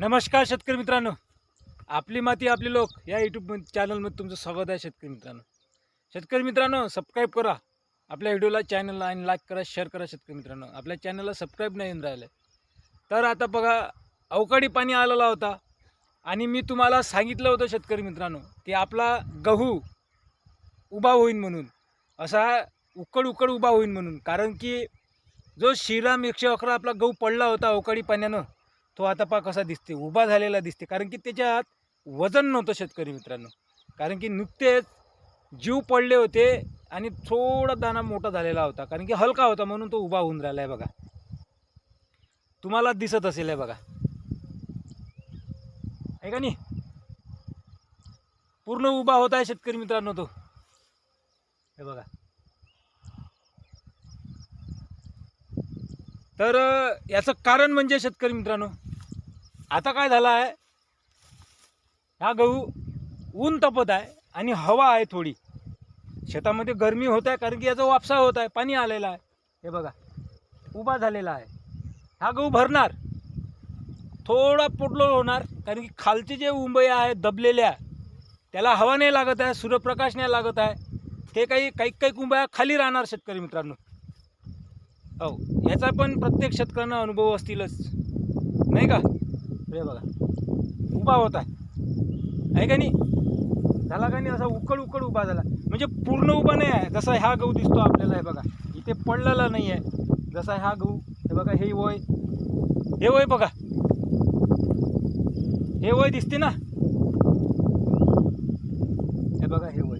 नमस्कार शेतकरी मित्रांनो. आपली माती आपले लोक या यूट्यूब चॅनलमध्ये तुमचं स्वागत आहे शेतकरी मित्रांनो. शेतकरी मित्रांनो सबस्क्राईब करा. आपल्या व्हिडिओला चॅनलला आणि लाईक करा शेअर करा शेतकरी मित्रांनो. आपल्या चॅनलला सबस्क्राईब नाही येऊन राहिलं. तर आता बघा अवकाळी पाणी आलेला होता. आणि मी तुम्हाला सांगितलं होतं शेतकरी मित्रांनो की आपला गहू उभा होईन म्हणून. असा उकड उकड उभा होईन म्हणून. कारण की जो शिरा एकशे अकरा आपला गहू पडला होता अवकाळी पाण्यानं तो आता पा कसा दिसते उभा झालेला दिसते कारण की त्याच्यात वजन नव्हतं शेतकरी मित्रांनो. कारण की नुकतेच जीव पडले होते आणि थोडा दाना मोठा झालेला होता. कारण की हलका होता म्हणून तो उभा होऊन राहिला आहे बघा. तुम्हाला दिसत असेल आहे बघा. आहे का नाही? पूर्ण उभा होत आहे शेतकरी मित्रांनो तो. हे बघा. तर याचं कारण म्हणजे शेतकरी मित्रांनो आता काय झालं आहे? हा गहू ऊन तपत आहे आणि हवा आहे थोडी. शेतामध्ये गरमी होत आहे कारण की याचा वापसा होत आहे पाणी आलेलं आहे. हे बघा उभा झालेला आहे. हा गहू भरणार. थोडा पोटलो होणार कारण की खालचे जे उंबया आहेत दबलेल्या त्याला हवा नाही लागत आहे सूर्यप्रकाश नाही लागत आहे. ते काही काही काही कुंबया खाली राहणार शेतकरी मित्रांनो. हो याचा पण प्रत्येक शेतकऱ्यांना अनुभव असतीलच. नाही का? हे बघा. उभा होत आहे. का नाही? झाला का नाही असा उकड उकड उभा झाला. म्हणजे पूर्ण उभा नाही आहे. जसा हा गहू दिसतो आपल्याला हे बघा. इथे पडलेला नाही आहे. जसा हा गहू हे बघा हे वय. हे वय बघा. हे वय दिसते ना? हे बघा हे वय.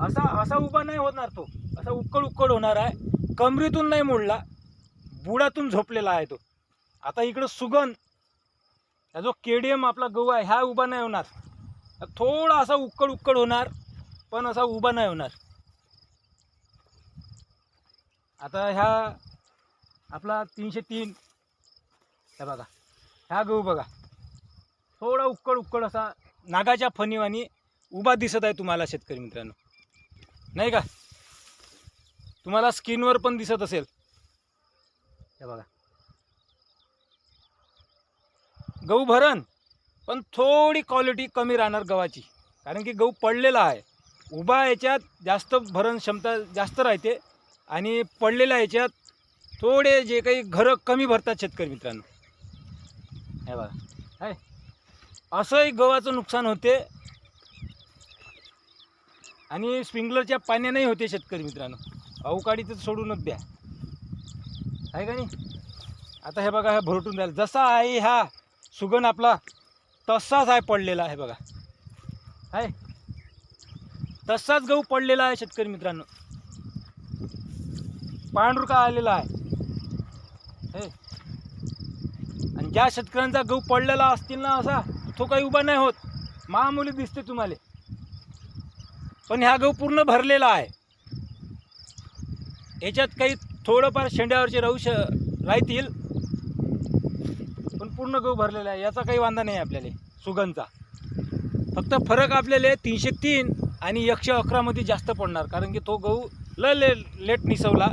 असा असा उभा नाही होणार तो. असा उक्कड उक्कड होणार आहे. कमरीतून नाही मोडला. बुडातून झोपलेला आहे तो. आता इकडं सुगंध. हा जो केडीएम आपला गहू आहे ह्या उभा नाही होणार. थोडा असा उक्कड उक्कड होणार पण असा उभा नाही होणार. आता ह्या आपला तीनशे तीन. हे बघा ह्या गहू बघा. थोडा उक्कड उक्कड असा नागाच्या फणीवानी उभा दिसत आहे तुम्हाला शेतकरी मित्रांनो. नाही का? तुम्हाला स्किनवर पण दिसत असेल. हे बघा. गहू भरण पण थोडी क्वालिटी कमी राहणार गव्हाची. कारण की गहू पडलेला आहे. उभा याच्यात जास्त भरण क्षमता जास्त राहते आणि पडलेल्या याच्यात थोडे जे काही घरं कमी भरतात शेतकरी मित्रांनो. हे बघा. आहे असंही गव्हाचं नुकसान होते आणि स्प्रिंकलरच्या पाण्यानेही होते शेतकरी मित्रांनो. अवकाळी तर सोडूनच द्या. आहे का नाही? आता हे बघा हे भरटून द्यायला जसा आहे हा. सुगंध आपला तसाच आहे पडलेला आहे बघा. आहे. तसाच गहू पडलेला आहे शेतकरी मित्रांनो. पांढरुका आलेला आहे. हे. आणि ज्या शेतकऱ्यांचा गहू पडलेला असतील ना असा तो काही उभा नाही होत. मामुली दिसते तुम्हाला. पण ह्या गहू पूर्ण भरलेला आहे. याच्यात काही थोडंफार शेंड्यावरचे राहू श राहतील. पूर्ण गहू भरलेला आहे. याचा काही वांदा नाही आपल्याला. सुगंधचा. फक्त फरक आपल्याला तीनशे तीन आणि एकशे अकरामध्ये जास्त पडणार. कारण की तो गहू ल ले लेट निसवला.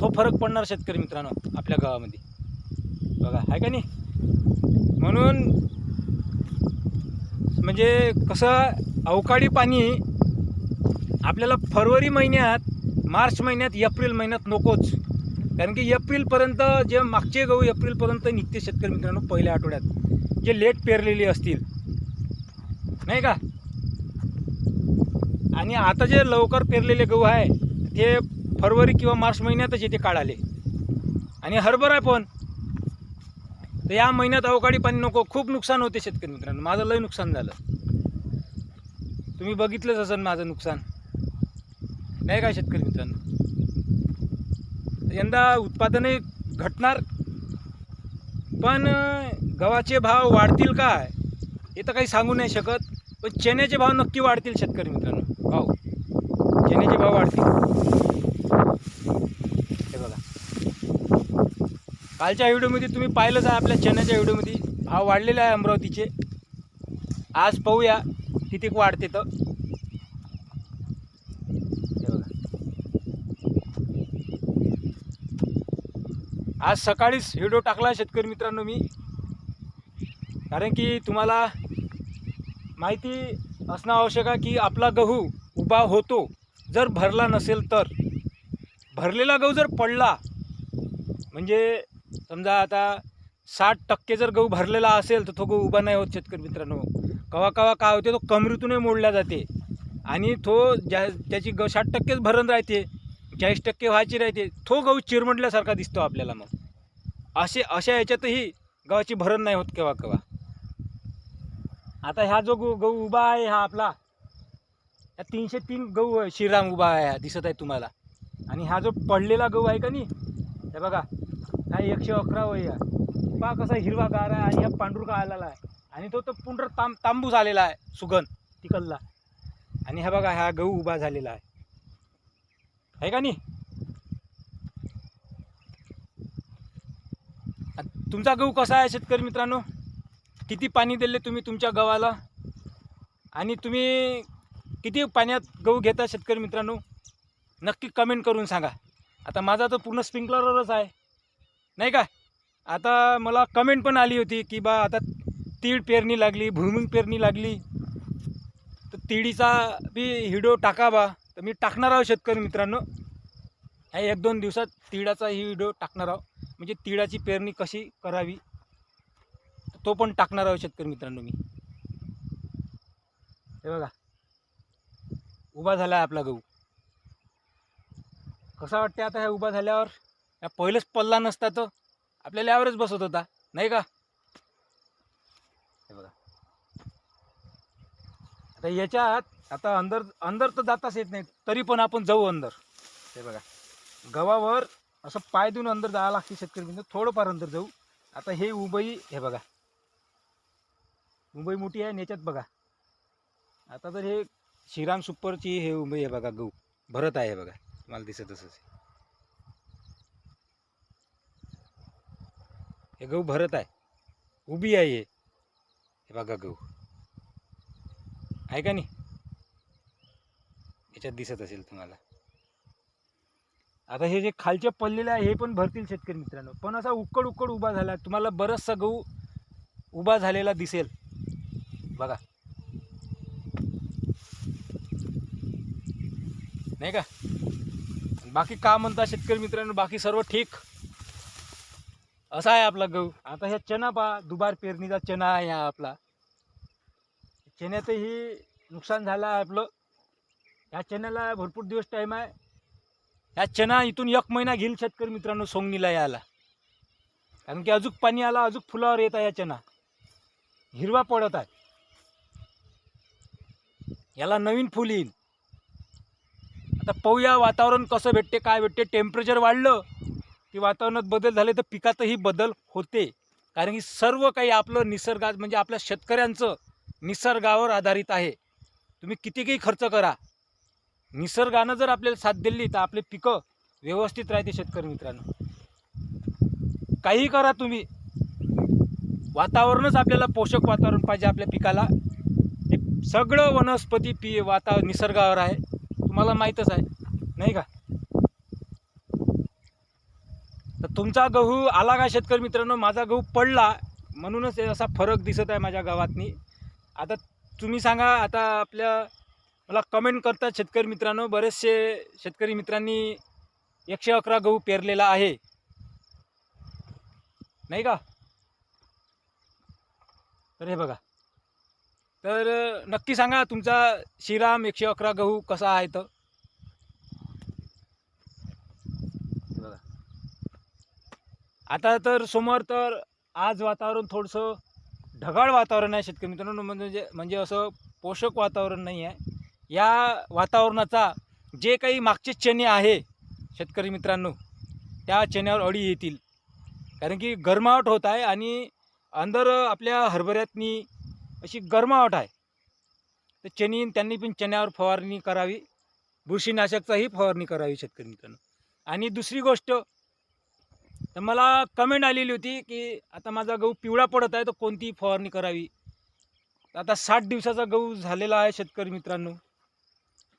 तो फरक पडणार शेतकरी मित्रांनो आपल्या गावामध्ये बघा आहे का नाही? म्हणून म्हणजे कसं अवकाळी पाणी आपल्याला फरवरी महिन्यात मार्च महिन्यात एप्रिल महिन्यात नकोच. कारण की एप्रिलपर्यंत जे मागचे गहू एप्रिलपर्यंत निघते शेतकरी मित्रांनो पहिल्या आठवड्यात. जे लेट पेरलेली असतील. नाही का? आणि आता जे लवकर पेरलेले गहू आहे ते फरवरी किंवा मार्च महिन्यातच येते काढाले आणि हरभरा पण. तर या महिन्यात अवकाळी पाणी नको खूप नुकसान होते शेतकरी मित्रांनो. माझं लय नुकसान झालं. तुम्ही बघितलंच असेल माझं नुकसान. नाही का शेतकरी मित्रांनो? यंदा उत्पादनही घटणार पण गव्हाचे भाव वाढतील काय हे तर काही सांगू नाही शकत. पण चण्याचे भाव नक्की वाढतील शेतकरी मित्रांनो. भाव चण्याचे भाव वाढतील. हे बघा. कालच्या व्हिडिओमध्ये तुम्ही पाहिलंच आहे आपल्या चण्याच्या व्हिडिओमध्ये. भाव वाढलेले आहे अमरावतीचे. आज पाहूया किती वाढते तर हे बघा आज सकाळीच व्हिडिओ टाकला शेतकरी मित्रांनो मी. कारण की तुम्हाला माहिती असणं आवश्यक आहे की आपला गहू उभा होतो जर भरला नसेल तर. भरलेला गहू जर पडला म्हणजे समजा आता साठ टक्के जर गहू भरलेला असेल तर तो गहू उभा नाही होत शेतकरी मित्रांनो. कवा कवा काय होते तो कमरीतूनही मोडला जाते. आणि तो ज्या त्याची ग साठ टक्केच भरण राहते. चाळीस टक्के व्हायची राहते तो. गहू चिरमटल्यासारखा दिसतो आपल्याला मग. असे अशा याच्यातही गव्हाची भरण नाही होत केव्हा केव्हा. आता ह्या जो गहू गहू उभा आहे हा आपला ह्या तीनशे तीन गहू श्रीराम उभा आहे हा दिसत आहे तुम्हाला. आणि हा जो पडलेला गहू आहे का नाही हे बघा हा एकशे अकरा वय आहे. पहा कसा हिरवागार आहे आणि हा पांढुरका आलेला आहे. आणि तो तो पुंडर तांब तांबूस आलेला आहे सुगंध तिकलला आणि हा बघा हा गहू उभा झालेला आहे. आहे का नाही? तुमचा गहू कसा आहे शेतकरी मित्रांनो? किती पाणी दिले तुम्ही तुमच्या गव्हाला? आणि तुम्ही किती पाण्यात गहू घेता शेतकरी मित्रांनो? नक्की कमेंट करून सांगा. आता माझा तर पूर्ण स्प्रिंकलरवरच आहे. नाही का? आता मला कमेंट पण आली होती की बा आता तीळ पेरणी लागली भुईमुंग पेरणी लागली. तर तिळीचा बी हिडो टाका बा. तर मी टाकणार आहोत शेतकरी मित्रांनो. ह्या एक दोन दिवसात तिळाचा ही व्हिडिओ टाकणार आहोत म्हणजे तिळाची पेरणी कशी करावी तो पण टाकणार आहोत शेतकरी मित्रांनो मी. हे बघा. उभा झाला आहे आपला गहू. कसा वाटते आता ह्या उभा झाल्यावर? या पहिलेच पल्ला नसता तर आपल्याला यावरच बसत होता. नाही का? हे बघा. आता याच्यात आता अंदर अंदर तर जाताच येत नाही तरी पण आपण जाऊ अंदर. हे बघा. गव्हावर असं पाय देऊन अंदर जावं लागते शेतकरी म्हणजे थोडंफार अंदर जाऊ. आता हे उबई हे बघा. मुंबई मोठी आहे आणि याच्यात बघा. आता तर हे श्रीराम सुपरची हे मुंबई आहे बघा गहू. भरत आहे हे बघा. तुम्हाला दिसत असंच हे गहू भरत आहे. उभी आहे हे. हे बघा गहू. आहे का नाही? याच्यात दिसत असेल तुम्हाला. आता हे जे खालचे पडलेले आहे हे पण भरतील शेतकरी मित्रांनो. पण असा उकड उकड उभा झाला आहे. तुम्हाला बरंचसा गहू उभा झालेला दिसेल. बघा. नाही का? बाकी का म्हणता शेतकरी मित्रांनो बाकी सर्व ठीक? असा आहे आपला गहू. आता ह्या चना पहा दुबार पेरणीचा चना आहे हा आपला. चण्यातही नुकसान झालं आहे आपलं. ह्या चण्याला भरपूर दिवस टाईम आहे. ह्या चना इथून एक महिना घेईल शेतकरी मित्रांनो सोंगणीला यायला. कारण की अजून पाणी आला अजून फुलावर येत आहे या चना हिरवा पडत आहे. याला नवीन फुल येईल. आता पाहूया वातावरण कसं भेटते काय भेटते. टेम्परेचर वाढलं की वातावरणात बदल झाले तर पिकातही बदल होते. कारण की सर्व काही आपलं निसर्गात म्हणजे आपल्या शेतकऱ्यांचं निसर्गावर आधारित आहे. तुम्ही कितीही खर्च करा. निसर्गानं जर आपल्याला साथ दिली तर आपले पिकं व्यवस्थित राहते शेतकरी मित्रांनो. काही करा तुम्ही. वातावरणच आपल्याला पोषक वातावरण पाहिजे आपल्या पिकाला. हे सगळं वनस्पती पी वाता निसर्गावर आहे. तुम्हाला माहीतच आहे. नाही का? तर तुमचा गहू आला का शेतकरी मित्रांनो? माझा गहू पडला. म्हणूनच असा फरक दिसत आहे माझ्या गावातनी. आता तुम्ही सांगा आता आपल्या मला कमेंट करतात शेतकरी मित्रांनो. बरेचसे शेतकरी मित्रांनी एकशे अकरा गहू पेरलेला आहे. नाही का? तर हे बघा. तर नक्की सांगा तुमचा श्रीराम एकशे अकरा गहू कसा आहे तर बघा. आता तर समोर तर आज वातावरण थोडंसं ढगाळ वातावरण आहे शेतकरी मित्रांनो. म्हणजे म्हणजे असं पोषक वातावरण नाही आहे. या वातावरणाचा जे काही मागचे चणे आहे शेतकरी मित्रांनो त्या चण्यावर अडी येतील. कारण की गरमावट होत आहे आणि अंदर आपल्या हरभऱ्यातनी अशी गरमावट आहे. तर चनी त्यांनी पण चण्यावर फवारणी करावी. बुरशीनाशकचाही फवारणी करावी शेतकरी मित्रांनो. आणि दुसरी गोष्ट तर मला कमेंट आलेली होती की आता माझा गहू पिवळा पडत आहे तर कोणती फवारणी करावी? आता साठ दिवसाचा गहू झालेला आहे शेतकरी मित्रांनो.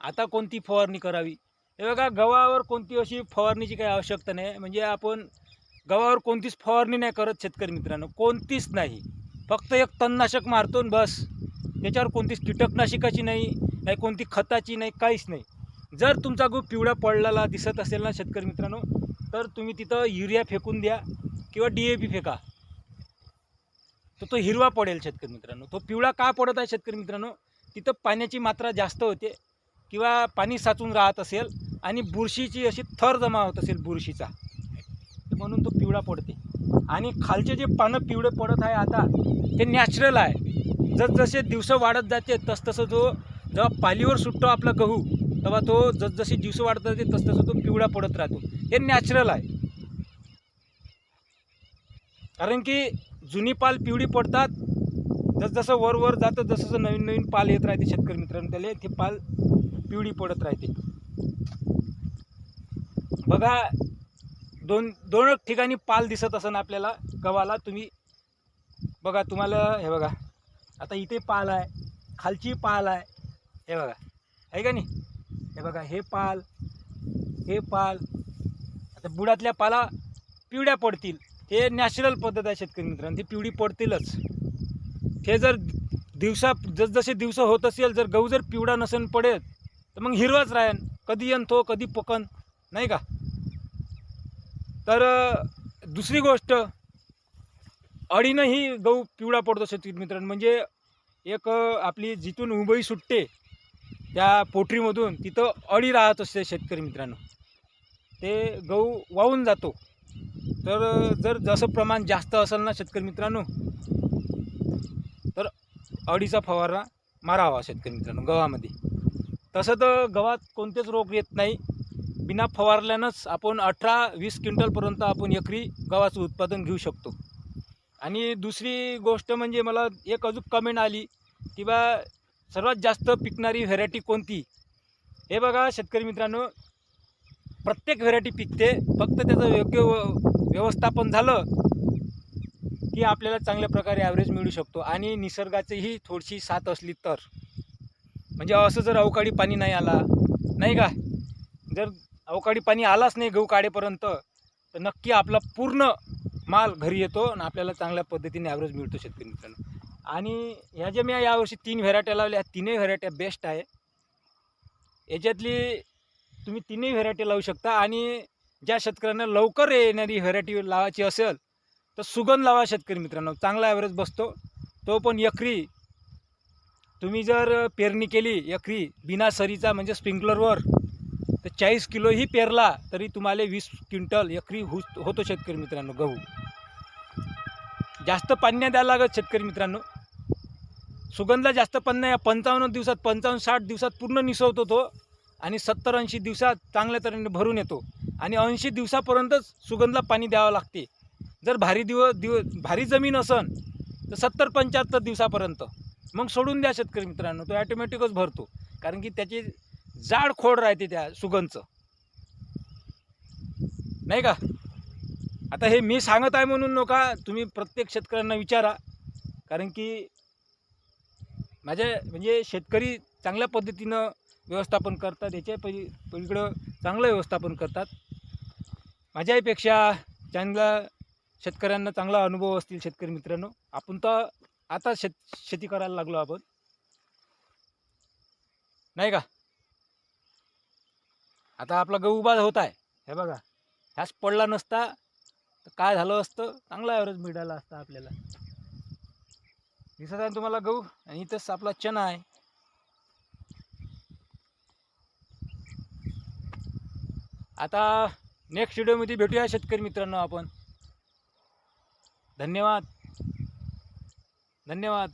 आता कोणती फवारणी करावी? हे बघा गव्हावर कोणती अशी फवारणीची काही आवश्यकता नाही. म्हणजे आपण गव्हावर कोणतीच फवारणी नाही करत शेतकरी मित्रांनो. कोणतीच नाही. फक्त एक तणनाशक मारतो आणि बस. त्याच्यावर कोणतीच कीटकनाशकाची नाही नाही कोणती खताची नाही काहीच नाही. जर तुमचा गहू पिवळा पडलेला दिसत असेल ना शेतकरी मित्रांनो तर तुम्ही तिथं युरिया फेकून द्या किंवा डी ए पी फेका. तर तो हिरवा पडेल शेतकरी मित्रांनो. तो पिवळा का पडत आहे शेतकरी मित्रांनो? तिथं पाण्याची मात्रा जास्त होते किंवा पाणी साचून राहत असेल आणि बुरशीची अशी थर जमा होत असेल बुरशीचा म्हणून तो पिवळा पडते. आणि खालचे जे पानं पिवळे पडत आहे आता ते नॅचरल आहे. जसजसे दिवस वाढत जाते तसतसं जो जेव्हा पालीवर सुटतो आपला गहू तेव्हा तो जसजसे दिवस वाढत जाते तसतसं तो पिवळा पडत राहतो. हे नॅचरल आहे. कारण की जुनी पाल पिवळी पडतात. जसजसं वर वर जातं जसं नवीन नवीन पाल येत राहते शेतकरी मित्रांनो त्याला. ते पाल पिवळी पडत राहते. बघा दोन दोन ठिकाणी पाल दिसत असं आपल्याला गव्हाला. तुम्ही बघा तुम्हाला हे बघा. आता इथे पाल आहे खालची पाल आहे. हे बघा. आहे का नाही? हे बघा हे पाल हे पाल आता बुडातल्या पाला पिवळ्या पडतील. हे नॅचरल पद्धत आहे शेतकरी मित्रांनो. ती पिवळी पडतीलच. हे जर दिवसा जसजसे दिवस होत असेल जर गहू जर पिवळा नसेल पडेल तर मग हिरवाच राहीन. कधी येन तो कधी पकन. नाही का? तर दुसरी गोष्ट अडीनंही गहू पिवळा पडतो शेतकरी मित्रांनो. म्हणजे एक आपली जिथून उंबई सुटते त्या पोटरीमधून तिथं अळी राहत असते शेतकरी मित्रांनो. ते गहू वाहून जातो. तर जर जसं प्रमाण जास्त असेल ना शेतकरी मित्रांनो तर अडीचा फवारा मारावा शेतकरी मित्रांनो गव्हामध्ये. तसं तर गव्हात कोणतेच रोग येत नाही. बिना फवारल्यानंच आपण अठरा वीस क्विंटलपर्यंत आपण एकरी गव्हाचं उत्पादन घेऊ शकतो. आणि दुसरी गोष्ट म्हणजे मला एक अजून कमेंट आली की बा सर्वात जास्त पिकणारी व्हेरायटी कोणती? हे बघा शेतकरी मित्रांनो प्रत्येक व्हेरायटी पिकते. फक्त त्याचं योग्य व्यवस्थापन झालं की आपल्याला चांगल्या प्रकारे ॲव्हरेज मिळू शकतो. आणि निसर्गाचीही थोडीशी साथ असली तर. म्हणजे असं जर अवकाळी पाणी नाही आला नाही का? जर अवकाळी पाणी आलाच नाही गहू काढेपर्यंत तर नक्की आपला पूर्ण माल घरी येतो आणि आपल्याला चांगल्या पद्धतीने ॲव्हरेज मिळतो शेतकरी मित्रांनो. आणि ह्या ज्या मी यावर्षी तीन व्हेरायट्या लावल्या तीनही व्हेरायट्या बेस्ट आहे. याच्यातली तुम्ही तीनही व्हेरायटी लावू शकता. आणि ज्या शेतकऱ्यांना लवकर येणारी व्हेरायटी लावायची असेल तर सुगंध लावा शेतकरी मित्रांनो. चांगला ॲव्हरेज बसतो. तो पण एकरी. तुम्ही जर पेरणी केली एकरी बिना सरीचा म्हणजे स्प्रिंकलरवर तर चाळीस किलोही पेरला तरी तुम्हाला वीस क्विंटल एकरी हो होतो शेतकरी मित्रांनो गहू. जास्त पाणी नाही द्यायला लागत शेतकरी मित्रांनो. सुगंधला जास्त पाणी नाही पंचावन्न दिवसात पंचावन्न साठ दिवसात पूर्ण निसवतो तो. आणि सत्तर ऐंशी दिवसात चांगल्या तऱ्हेने भरून येतो. आणि ऐंशी दिवसापर्यंतच सुगंधला पाणी द्यावं लागते. जर भारी दिव दिव भारी जमीन असन तर सत्तर पंच्याहत्तर दिवसापर्यंत. मग सोडून द्या शेतकरी मित्रांनो तो ॲटोमॅटिकच भरतो. कारण की त्याची जाड खोड राहते त्या सुगंधचं. नाही का? आता हे मी सांगत आहे म्हणून नका तुम्ही प्रत्येक शेतकऱ्यांना विचारा. कारण की माझ्या म्हणजे शेतकरी चांगल्या पद्धतीनं व्यवस्थापन करतात याच्या पली पलीकडं चांगलं व्यवस्थापन करतात. माझ्याहीपेक्षा चांगला शेतकऱ्यांना चांगला अनुभव असतील शेतकरी मित्रांनो. आपण तर आता शेत शेती करायला लागलो आपण. नाही का? आता आपला गहू उभा होत आहे. हे बघा ह्याच पडला नसता तर काय झालं असतं? चांगला ॲव्हरेज मिळाला असता आपल्याला. दिसत आहे ना तुम्हाला गहू? आणि इथंच आपला चना आहे. आता नेक्स्ट व्हिडिओमध्ये भेटूया शेतकरी मित्रांनो आपण. धन्यवाद. धन्यवाद.